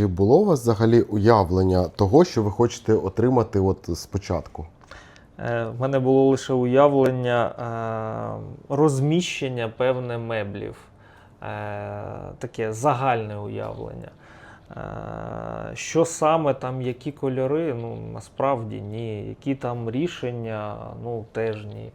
чи було у вас взагалі уявлення того, що ви хочете отримати от спочатку? Е, В мене було лише уявлення е, розміщення певне меблів, Е, таке загальне уявлення. Е, Що саме там, які кольори, ну насправді ні. Які там рішення, ну теж ні.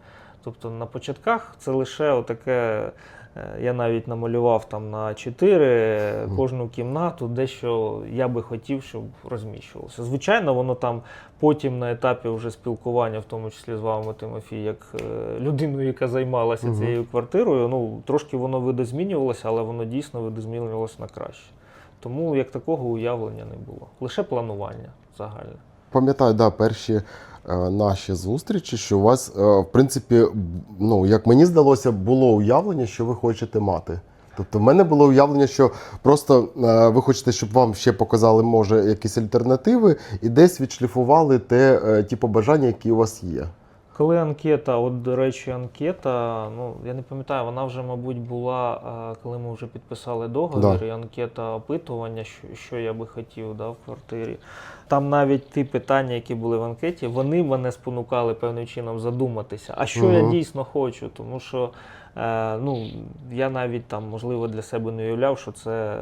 Тобто на початках це лише отаке. е, Я навіть намалював там на 4 кожну кімнату, дещо я би хотів, щоб розміщувалося. Звичайно, воно там потім на етапі вже спілкування, в тому числі з вами, Тимофій, як е, людиною, яка займалася цією квартирою, ну трошки воно видозмінювалося, але воно дійсно видозмінювалося на краще. Тому як такого уявлення не було. Лише планування загальне. Пам'ятаю, да, перші е, наші зустрічі, що у вас, е, в принципі, ну, як мені здалося, було уявлення, що ви хочете мати. Тобто, в мене було уявлення, що просто е, ви хочете, щоб вам ще показали, може, якісь альтернативи, і десь відшліфували те, е, ті побажання, які у вас є. Коли анкета, от до речі, анкета, ну я не пам'ятаю, вона вже, мабуть, була, коли ми вже підписали договір, Да. і анкета опитування, що, що я би хотів да, в квартирі. Там навіть ті питання, які були в анкеті, вони мене спонукали певним чином задуматися, а що я дійсно хочу. Тому що е, ну, я навіть там, можливо, для себе не уявляв, що це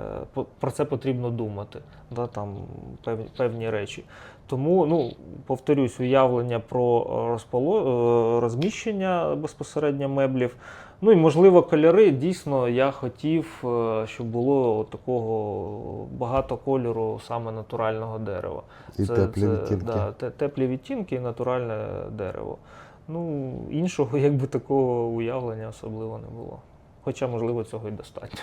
про це потрібно думати, да, там, певні, певні речі. Тому, ну, повторюсь, уявлення про е, розполо... е, розміщення безпосередньо меблів. Ну і можливо, кольори дійсно я хотів, е, щоб було такого багато кольору саме натурального дерева. І теплі відтінки. Да, те- теплі відтінки і натуральне дерево. Ну, іншого якби такого уявлення особливо не було. Хоча, можливо, цього й достатньо.